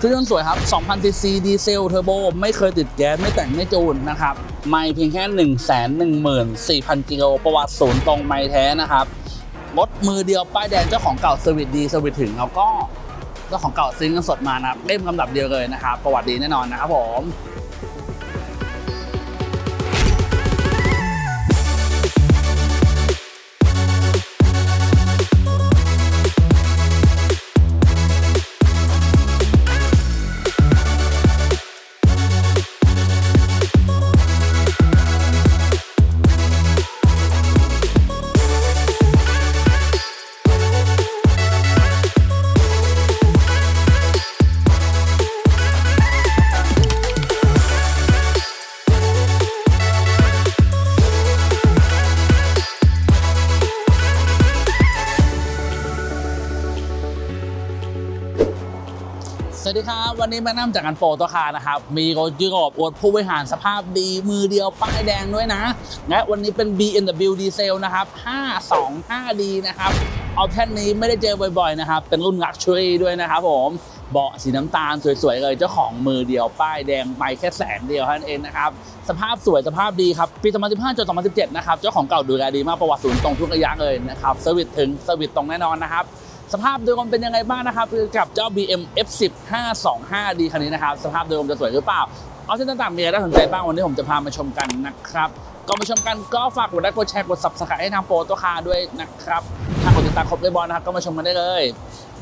เครื่องยนต์สวยครับ 2,000ซีซีดีเซลเทอร์โบ ไม่เคยติดแก๊ส ไม่แต่งไม่จูนนะครับ ไม่เพียงแค่ 1 1 4 0 0 0 กิโลประวัติศูนย์ตรงไม่แท้นะครับรถมือเดียวป้ายแดงเจ้าของเก่าสวิตดีสวิตถึงแล้วก็เจ้าของเก่าซื้อเงินสดมานะครับเล่มลำดับเดียวเลยนะครับ ประวัติดีแน่นอนนะครับผม วัสดีครับ วันนี้มานั่งจากกันโปรตัวคานะครับ มีรถยุโรปอวดผู้บริหารสภาพดีมือเดียวป้ายแดงด้วยนะ และวันนี้เป็น BMW Diesel นะครับ 525D นะครับออปชั่นนี้ไม่ได้เจอบ่อยๆนะครับ เป็นรุ่น Luxury ด้วยนะครับผมเบาะสีน้ำตาลสวยๆเลยเจ้าของมือเดียวป้ายแดงไปแค่แสนเดียวเท่านั้นเองนะครับ สภาพสวยสภาพดีครับ ปี 2015จน2017 นะครับ เจ้าของเก่าดูแลดีมากประวัติศูนย์ตรงทุกระยะเลยนะครับเซอร์วิสถึงเซอร์วิสตรงแน่นอนนะครับ สภาพโดยรวมเป็นยังไงบ้างนะครับคือกับเจ้า BM F10 525D คันนี้นะครับ สภาพโดยรวมจะสวยหรือเปล่า เอาเส้นต่างๆมีอะไรน่าสนใจบ้างวันนี้ผมจะพามาชมกันนะครับก่อนไปชมกันก็ฝากกดไลค์กดแชร์กด subscribe ให้ทางโปรตัวคาด้วยนะครับถ้ากดติดตามครบเรียบร้อยนะครับก็มาชมกันได้เลย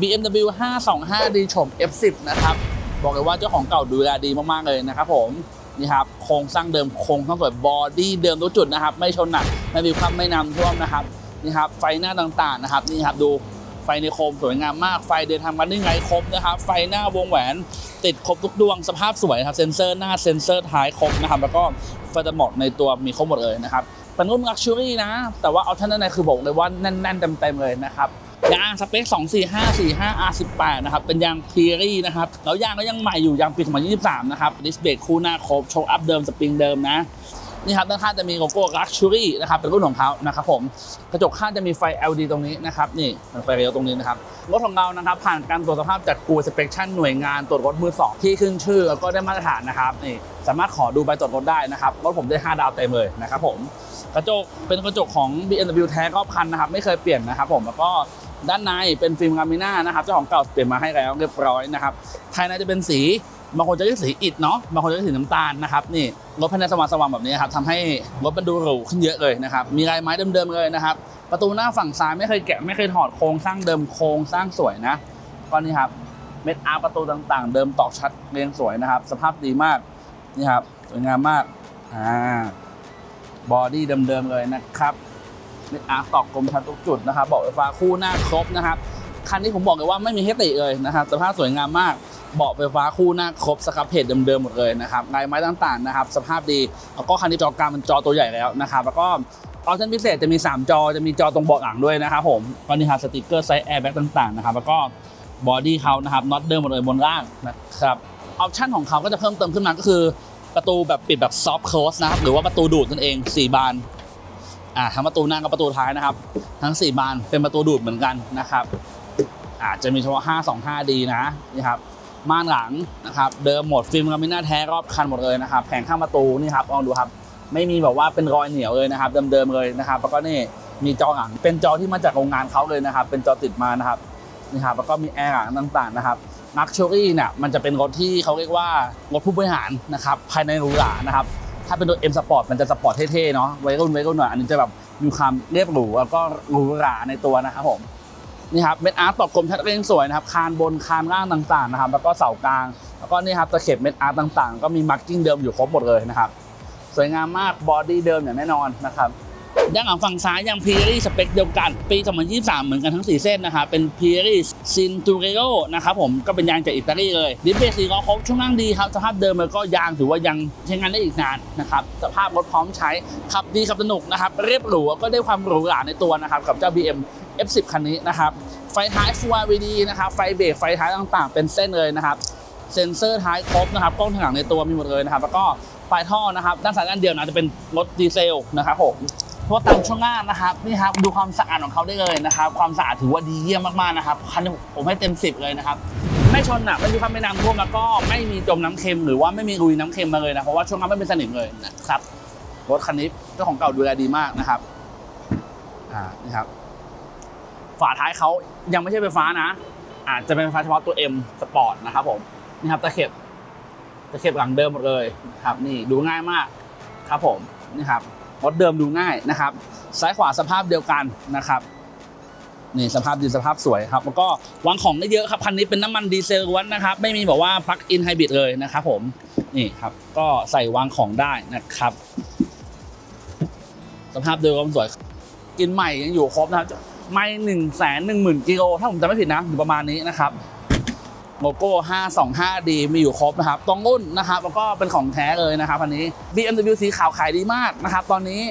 BMW 525D โฉม F10 นะครับบอกเลยว่าเจ้าของเก่าดูแลดีมากๆเลยนะครับผมนี่ครับโครงสร้างเดิมโครงสร้างสวยบอดี้เดิมทุกจุดนะครับ ไม่ชนหนักไม่มีความไม่นำท่วมนะครับนี่ครับไฟหน้าต่างๆนะครับนี่ครับดู ไฟในโคมสวยงามมากไฟเดินทางมาได้ไงครบนะครับไฟหน้าวงแหวนติดครบทุกดวงสภาพสวยครับเซ็นเซอร์หน้าเซ็นเซอร์ท้ายครบนะครับแล้วก็ไฟตหมดในตัวมีครบหมดเลยนะครับเป็นรุ่นลักชัวรี่นะ แต่ว่าเอาท่านด้นคือบอกเลยว่าแน่นๆเต็มๆเลยนะครับยางสเปค 24545 R18 นะครับ เป็นยางพีรี่นะครับ แล้วยางก็ยังใหม่อยู่ยางปี 2023 นะครับ ดิสเบรกคู่หน้าครบโชว์อัพเดิม สปริงเดิมนะ นี่ครับด้านข้างจะมีโลโก้ Luxury นะครับเป็นรุ่นของเขานะครับผมกระจกข้างจะมีไฟ LED ตรงนี้นะครับนี่เป็นไฟเลี้ยวตรงนี้นะครับรถของเรานะครับผ่านการตรวจสภาพจากกูสเปคชั่นหน่วยงานตรวจรถมือสองที่ขึ้นชื่อแล้วก็ได้มาตรฐานนะครับนี่สามารถขอดูใบตรวจรถได้นะครับรถผมได้ 5 ดาวเต็มเลยนะครับผมกระจกเป็นกระจกของ BMW แท้ก็พันนะครับไม่เคยเปลี่ยนนะครับผมแล้วก็ด้านในเป็นฟิล์มกามิน่านะครับเจ้าของเก่าเปลี่ยนมาให้แล้วเรียบร้อยนะครับภายในจะเป็นสี บางคนจะเรียกสีอิฐเนาะบางคนจะเรียกสีน้ำตาลนะครับนี่รถภายในสว่างๆแบบนี้ครับทำให้รถมันดูหรูขึ้นเยอะเลยนะครับมีลายไม้เดิมๆเลยนะครับ ประตูหน้าฝั่งซ้ายไม่เคยแกะไม่เคยถอดโครงสร้างเดิมโครงสร้างสวยนะก็นี่ครับเม็ดอาร์ประตูต่างๆ เดิมตอกชัดเรียงสวยนะครับ สภาพดีมากนี่ครับสวยงามมากอ่าบอดี้เดิมๆเลยนะครับเม็ดอาร์ตอกกลมชัดทุกจุดนะครับบอกไฟฟ้าคู่หน้าครบนะครับคันนี้ผมบอกเลยว่าไม่มีเฮติเลยนะครับสภาพสวยงามมาก เบาะไฟฟ้าคู่หน้าครบสครับเพจเดิมๆหมดเลยนะครับลายไม้ต่างๆนะครับสภาพดีแล้วก็คันนี้จอกลางมันจอตัวใหญ่แล้วนะครับแล้วก็ออปชั่นพิเศษจะมี 3 จอจะมีจอตรงเบาะหลังด้วยนะครับผมก็นี่ครับสติกเกอร์ไซส์แอร์แบ็กต่างๆนะครับแล้วก็บอดี้เขานะครับน็อตเดิมหมดเลยบนล่างนะครับออปชั่นของเขาก็จะเพิ่มเติมขึ้นมาก็คือ ประตูแบบปิดแบบซอฟต์ l o สนะครับหรือว่าประตูดูดนั่นเอง 4 บานอ่าทั้งประตูหน้ากับประตูท้ายนะครับ ทั้ง 4 บานเป็นประตูดูดเหมือนกันนะครับอาจจะมีเฉพาะ 525D นะนี่ครับ ม่านหลังนะครับเดิมหมดฟิล์มกามิน่าแท้รอบคันหมดเลยนะครับแผงข้างประตูนี่ครับลองดูครับไม่มีแบบว่าเป็นรอยเหนียวเลยนะครับเดิมๆเลยนะครับแล้วก็นี่มีจอหลังเป็นจอที่มาจากโรงงานเขาเลยนะครับ เป็นจอติดมานะครับนี่ครับแล้วก็มีแอร์หลังต่างๆนะครับนักช u รี่เนี่ยมันจะเป็นรถที่เขาเรียกว่ารถผู้บริหารนะครับภายในหรูหรานะครับถ้าเป็นตัว M Sport มันจะสปอร์ตเท่ๆเนาะวัยรุ่นวัยรุ่นหน่อยอันนี้จะแบบมีความเรียบหรูแล้วก็หรูหราในตัวนะครับผม นี่ครับเม็ดอาร์ตตอกกลมชัดเรียงสวยนะครับคานบนคานล่างต่างๆนะครับ แล้วก็เสากลาง แล้วก็นี่ครับตะเข็บเม็ดอาร์ตต่างๆ ก็มีมาร์กิ้งเดิมอยู่ครบหมดเลยนะครับ สวยงามมากบอดี้เดิมอย่างแน่นอนนะครับด้านหลังฝั่งซ้ายยังพีรีสเปคเดียวกัน ปี 2023 เหมือนกันทั้ง 4 เส้นนะครับเป็นพีรีซินตูเรโ o นะครับผมก็เป็นยางจากอิตาลีเลยดิสเบสีล้อครบช่วงล่างดีครับ สภาพเดิมแล้วก็ยางถือว่ายังใช้งานได้อีกนานนะครับ สภาพรถพร้อมใช้ขับดีขับสนุกนะครับ เรียบหรูก็ได้ความหรูหราในตัวนะครับ กับเจ้า BM F10 คันนี้นะครับ ไฟท้าย Full LED นะครับ ไฟเบรกไฟท้ายต่างๆ เป็นเส้นเลยนะครับ เซ็นเซอร์ท้ายครบนะครับ กล้องถางหลังในตัวมีหมดเลยนะครับ แล้วก็ปลายท่อนะครับ ด้านซ้ายด้านเดียวนะจะเป็นรถดีเซลนะครับผมเพราะว่าตามช่วงหน้านะครับนี่ครับดูความสะอาดของเขาได้เลยนะครับ ความสะอาดถือว่าดีเยี่ยมมากๆนะครับคันผมให้เต็มสิบเลยนะครับไม่ชนอะไม่มีความไม่น้ำท่วมแล้วก็ไม่มีจมน้ำเค็มหรือว่าไม่มีรุยน้ำเค็มมาเลยนะเพราะว่าช่วงนั้นไม่เป็นสนิมเลยนะครับรถคันนี้เจ้าของเก่าดูแลดีมากนะครับอ่านี่ครับ ฝาท้ายเขายังไม่ใช่ไฟฟ้านะ อาจจะเป็นไฟฟ้าเฉพาะตัว M สปอร์ตนะครับผมนี่ครับตะเข็บตะเข็บหลังเดิมหมดเลยครับนี่ดูง่ายมากครับผมนี่ครับรถเดิมดูง่ายนะครับ ซ้ายขวาสภาพเดียวกันนะครับนี่สภาพดีสภาพสวยครับแล้วก็วางของได้เยอะครับคันนี้เป็นน้ำมันดีเซลล้วนนะครับไม่มีบอกว่าปลั๊กอินไฮบริดเลยนะครับผมนี่ครับก็ใส่วางของได้นะครับ สภาพเดิมสวยกินใหม่ยังอยู่ครบนะครับ ไม่หนึ่งแสนหนึ่งหมื่นกิโลถ้าผมจำไม่ผิดนะอยู่ประมาณนี้นะครับโลโก้ 525D มีอยู่ครบนะครับตรงรุ่นนะครับ แล้วก็เป็นของแท้เลยนะครับอันนี้ BMW สีขาวขายดีมากนะครับ ตอนนี้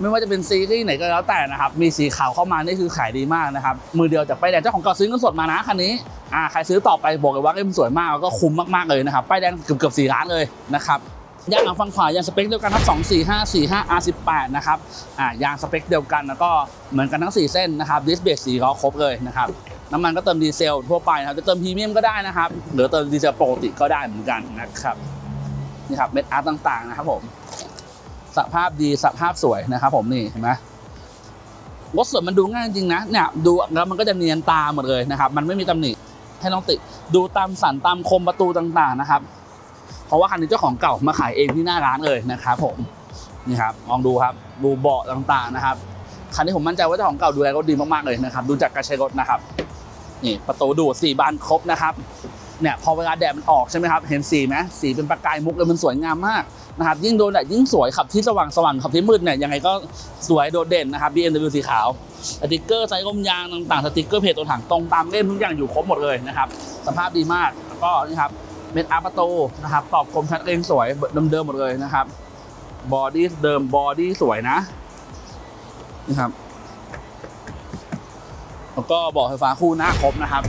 ไม่ว่าจะเป็นซีรีส์ไหนก็แล้วแต่นะครับ มีสีขาวเข้ามานี่คือขายดีมากนะครับ มือเดียวจากป้ายแดงเจ้าของเก่าซื้อเงินสดมานะคันนี้อ่าใครซื้อต่อไปบอกเลยว่าเอ็มสวยมากแล้วก็คุ้มมากๆเลยนะครับป้ายแดงเกือบเกือบสี่ล้านเลยนะครับ ยางหลังฝั่งขวายางสเปคเดียวกันครับ245 45 R18 นะครับอ่ายางสเปคเดียวกันแล้วก็เหมือนกันทั้ง 4 เส้นนะครับดิสเบรกสีล้อครบเลยนะครับน้ำมันก็เติมดีเซลทั่วไปนะครับจะเติมพรีเมียมก็ได้นะครับหรือเติมดีเซลปกติก็ได้เหมือนกันนะครับนี่ครับเม็ดอาร์ตต่างๆนะครับผมสภาพดีสภาพสวยนะครับ ผมนี่เห็นไหมรถสวยมันดูง่ายจริงนะเนี่ยดูแล้วมันก็จะเนียนตาหมดเลยนะครับ มันไม่มีตำหนิให้น้องติ ดูตามสันตามคมประตูต่างๆนะครับ เพราะว่าคันนี้เจ้าของเก่ามาขายเองที่หน้าร้านเลยนะครับผมนี่ครับลองดูครับดูเบาะต่างๆนะครับคันนี้ผมมั่นใจว่าเจ้าของเก่าดูแลรถดีมากๆเลยนะครับ ดูจากการใช้รถนะครับนี่ประตูดูดสี่บานครบนะครับเนี่ยพอเวลาแดดมันออกใช่ไหมครับเห็นสีไหมสีเป็นประกายมุกเลยมันสวยงามมากนะครับยิ่งโดนแดดยิ่งสวยขับที่สว่างสว่างขับที่มืดเนี่ยยังไงก็สวยโดดเด่นนะครับ BMW สีขาวสติกเกอร์ไซส์ลมยางต่างๆสติกเกอร์เพจตัวถังตรงตามเล่มทุกอย่างอยู่ครบหมดเลยนะครับสภาพดีมากแล้วก็นี่ครับ เม็ดอาร์ประตูนะครับตอบคมชัดเจนสวยเดิมๆหมดเลยนะครับบอดี้เดิมบอดี้สวยนะนี่ครับ แล้วก็บอกไฟฟ้าคู่หน้าครบนะครับ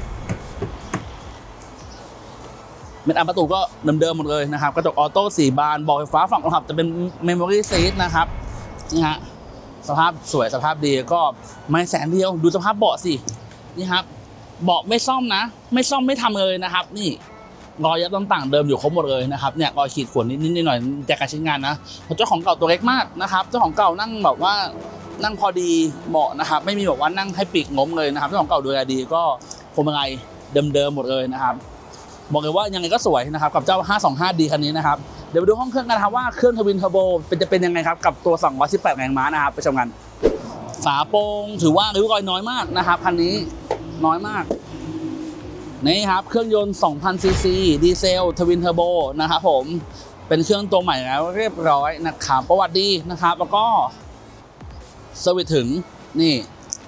เม็ดอัมประตูก็เดิมๆหมดเลยนะครับกระจกออโต้สี่บานบอกไฟฟ้าฝั่งคนขับจะเป็นเมมโมรี่ซีทนะครับนี่ฮะสภาพสวยสภาพดีก็ไม่แสนเดียวดูสภาพเบาะสินี่ครับเบาะไม่ซ่อมนะ ไม่ซ่อมไม่ทำเลยนะครับ นี่ รอยยับต่างๆเดิมอยู่ครบหมดเลยนะครับเนี่ยรอยขีดข่วนนิดๆหน่อยๆจากการใช้งานนะเจ้าของเก่าตัวเล็กมากนะครับ เจ้าของเก่านั่งแบบว่านั่งพอดีเบาะนะครับ ไม่มีแบบว่านั่งให้ปีกงมเลยนะครับเจ้าของเก่าดูแลดีก็พวงมาลัยเดิมๆหมดเลยนะครับบอกเลยว่ายังไงก็สวยนะครับกับเจ้า 525D คันนี้นะครับเดี๋ยวไปดูห้องเครื่องกันนะครับว่าเครื่องทวินเทอร์โบเป็นจะเป็นยังไงครับกับตัว 218 แรงม้านะครับไปชมกัน ฝาโปร่งถือว่าริ้วรอยน้อยมากนะครับคันนี้น้อยมาก นี่ครับเครื่องยนต์ 2,000 ซีซีดีเซลทวินเทอร์โบนะครับผมเป็นเครื่องตัวใหม่แล้วเรียบร้อยนะครับประวัติดีนะครับ แล้วก็สวิตถึงนี่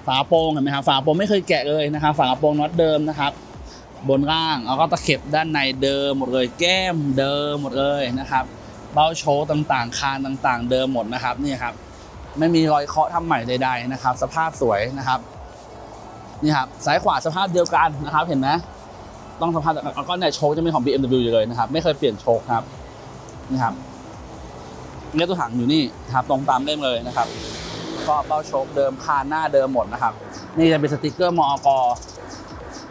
ฝาโปร่งเห็นไหมครับฝาโปร่งไม่เคยแกะเลยนะครับฝาโปร่งน็อตเดิมนะครับ บนล่างแล้วก็ตะเข็บด้านในเดิมหมดเลย แก้มเดิมหมดเลยนะครับเบ้าโชว์ต่างๆ คานต่างๆ เดิมหมดนะครับนี่ครับไม่มีรอยเคาะทำใหม่ใด ๆนะครับ สภาพสวยนะครับนี่ครับซ้ายขวาสภาพเดียวกันนะครับเห็นไหม ต้องสภาพแล้วก็ในโชว์จะเป็นของ BMW อยู่เลยนะครับ ไม่เคยเปลี่ยนโชว์ครับนี่ครับเนี่ยตัวถังอยู่นี่นะครับตรงตามเล่มเลยนะครับ ก็เบ้าโชคเดิมคานหน้าเดิมหมดนะครับ นี่จะเป็นสติกเกอร์มอก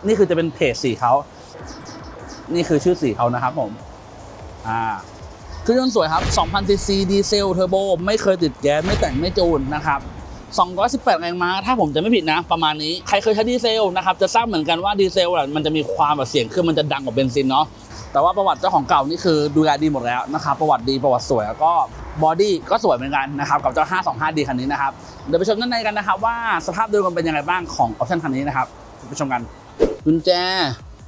นี่คือจะเป็นเพจสีเขา นี่คือชื่อสีเขานะครับผมอ่าเครื่องยนต์สวยครับ 2,000ซีซีดีเซลเทอร์โบ ไม่เคยติดแก๊ส ไม่แต่งไม่จูนนะครับ 218 แรงม้า ถ้าผมจะไม่ผิดนะ ประมาณนี้ ใครเคยใช้ดีเซลนะครับ จะทราบเหมือนกันว่าดีเซลอะมันจะมีความแบบเสียงเครื่องมันจะดังกว่าเบนซินเนาะ แต่ว่าประวัติเจ้าของเก่านี่คือดูแลดีหมดแล้วนะครับ ประวัติดีประวัติสวยแล้วก็บอดี้ก็สวยเหมือนกันนะครับ กับเจ้า 525D คันนี้นะครับ เดี๋ยวไปชมด้านในกันนะครับว่าสภาพโดยรวมเป็นยังไงบ้างของออปชั่นคันนี้นะครับ ไปชมกัน กุญแจ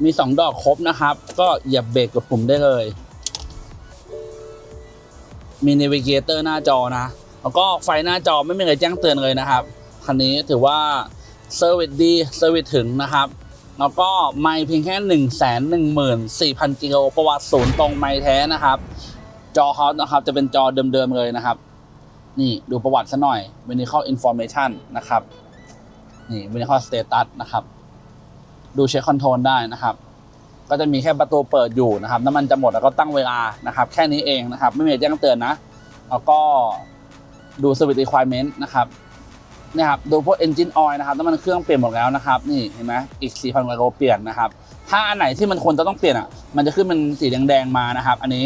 มี 2 ดอกครบนะครับ ก็เหยียบเบรกกดปุ่มได้เลย มี n น v i เกเตอร์หน้าจอนะ แล้วก็ไฟหน้าจอไม่มีอะไรแจ้งเตือนเลยนะครับคันนี้ถือว่าเซอร์วิสดีเซอร์วิสถึงนะครับแล้วก็ไม่เพียงแค่ 1 1 4 0 0 0 กิโลประวัติศูนย์ตรงไม่แท้นะครับ จอฮอตนะครับจะเป็นจอเดิมๆเลยนะครับ นี่ดูประวัติซะหน่อย Medical Information นะครับ นี่ Medical Status นะครับ ดูเช็คคอนโทรลได้นะครับ ก็จะมีแค่ประตูเปิดอยู่นะครับ น้ำมันจะหมดแล้วก็ตั้งเวลานะครับ แค่นี้เองนะครับ ไม่มีแจ้งเตือนนะ แล้วก็ ดู Service Requirement นะครับเนี่ยครับดูพวก engine oil นะครับน้ำมันเครื่องเปลี่ยนหมดแล้วนะครับ นี่เห็นไหมอีก 4,000กว่าโลเปลี่ยนนะครับ ถ้าอันไหนที่มันควรจะต้องเปลี่ยนอะ มันจะขึ้นเป็นสีแดงๆมานะครับ อันนี้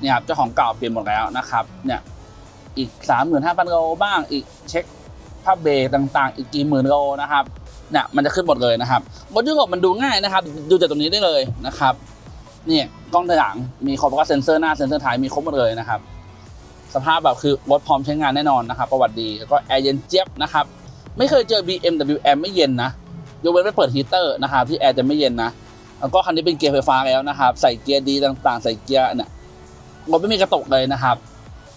เนี่ยครับเจ้าของเก่าเปลี่ยนหมดแล้วนะครับ เนี่ยอีก 35,000โลบ้าง อีกเช็คผ้าเบรกต่างๆ อีกกี่หมื่นโลนะครับ เนี่ยมันจะขึ้นหมดเลยนะครับรถยุโรปมันดูง่ายนะครับ ดูจากตรงนี้ได้เลยนะครับ เนี่ยกล้องถอยหลังมีครบแล้วก็เซ็นเซอร์หน้าเซ็นเซอร์ท้ายมีครบหมดเลยนะครับ สภาพแบบคือรถพร้อมใช้งานแน่นอนนะครับ ประวัติดีแล้วก็แอร์เย็นเจี๊ยบนะครับ ไม่เคยเจอ BMW M ไม่เย็นนะยกเว้นไม่เปิดฮีเตอร์นะครับที่แอร์จะไม่เย็นนะแล้วก็คันนี้เป็นเกียร์ไฟฟ้าแล้วนะครับ ใส่เกียร์ดีต่างๆ ใส่เกียร์เนี่ยรถไม่มีกระตกเลยนะครับ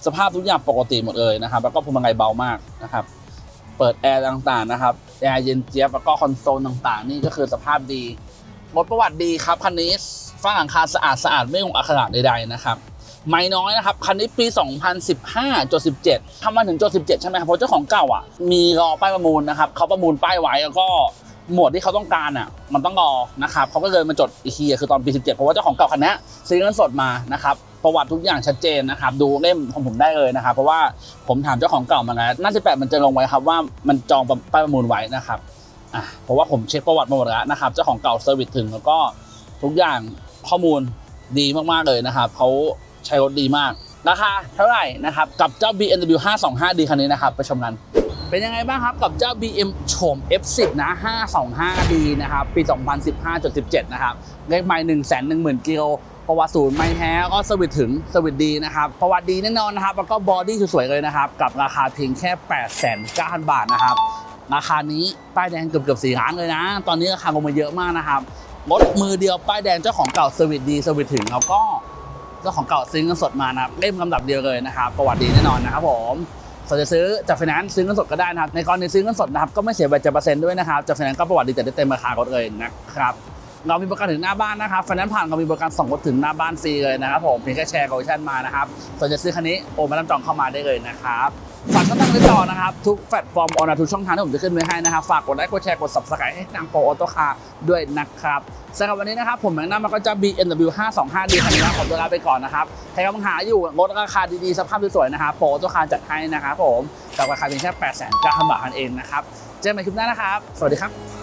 สภาพทุกอย่างปกติหมดเลยนะครับ แล้วก็พวงมาลัยเบามากนะครับ เปิดแอร์ต่างๆนะครับแอร์เย็นเจี๊ยบแล้วก็คอนโซลต่างๆ นี่ก็คือสภาพดีรถประวัติดีครับคันนี้ฝ้าหลังคาสะอาดสะอาดไม่ลงอักขระใดๆนะครับ ไม่น้อยนะครับ คันนี้ปี 2015จด17ทำมาถึงจด17 ใช่ไหมครับเพราะเจ้าของเก่าอะ มีรอป้ายประมูลนะครับเขาประมูลป้ายไว้แล้วก็หมวดที่เขาต้องการอะมันต้องรอนะครับเขาก็เลยมาจดอีกทีคือตอนปี 17 เพราะว่าเจ้าของเก่าคันนี้ซื้อเงินสดมานะครับประวัติทุกอย่างชัดเจนนะครับดูเล่มของผมได้เลยนะครับเพราะว่าผมถามเจ้าของเก่ามาแล้วน่าจะแปดมันจะลงไว้ครับว่ามันจองป้ายประมูลไว้นะครับอะเพราะว่าผมเช็คประวัติมาหมดแล้วนะครับเจ้าของเก่าเซอร์วิสถึงแล้วก็ทุกอย่างข้อมูลดีมากๆเลยนะครับเขา ใช้รถดีมาก ราคาเท่าไหร่นะครับ กับเจ้า BMW 525D คันนี้นะครับ ไปชมกัน เป็นยังไงบ้างครับกับเจ้า BM โฉม F10 นะ 525D นะครับ ปี 2015.17 นะครับ เลขไมล์110,000 กิโลประวัติศูนย์ไม่แท้ก็สวิตถึงสวิตดีนะครับ ประวัติดีแน่นอนนะครับ แล้วก็บอดี้สวยๆเลยนะครับ กับราคาเพียงแค่ 8,900บาทนะครับ ราคานี้ป้ายแดงเกือบเกือบสี่ล้านเลยนะ ตอนนี้ราคาลงมาเยอะมากนะครับรถมือเดียวป้ายแดงเจ้าของเก่าสวิตดีสวิตถึงแล้วก็ เจ้าของเก่าซื้อเงินสดมานะครับเล่มลำดับเดียวเลยนะครับ ประวัติดีแน่นอนนะครับผมส่วนจะซื้อจากไฟแนนซ์ซื้อเงินสดก็ได้นะครับ ในกรณีซื้อเงินสดนะครับก็ไม่เสียใบจ่ายเปอร์เซ็นต์ด้วยนะครับจากไฟแนนซ์ก็ประวัติดีแต่ได้เต็มราคากดเลยนะครับเรามีประกันถึงหน้าบ้านนะครับไฟแนนซ์ผ่านเรามีประกันส่งรถถึงหน้าบ้านฟรีเลยนะครับผมเพียงแค่แชร์โลเคชั่นมานะครับส่วนจะซื้อคันนี้โอนมาลำจองเข้ามาได้เลยนะครับ ฝากช่องทางไว้ต่อนะครับ ทุกแพลตฟอร์มออนไลน์ทุกช่องทางที่ผมจะขึ้นไว้ให้นะครับ ฝากกดไลค์กดแชร์กด subscribe ให้ทางโปรออโต้คาร์ด้วยนะครับสำหรับวันนี้นะครับ ผมแบงค์น้ามันก็จะ BMW 525D คันนี้นะขอตัวลาไปก่อนนะครับใครกำลังหาอยู่รถราคาดีๆสภาพสวยๆนะครับโปรออโต้คาร์จัดให้นะครับผมกับราคาเพียงแค่8 9 0 0 0บาทเท่านั้นเองนะครับเจอกันใหม่คลิปหน้านะครับ สวัสดีครับ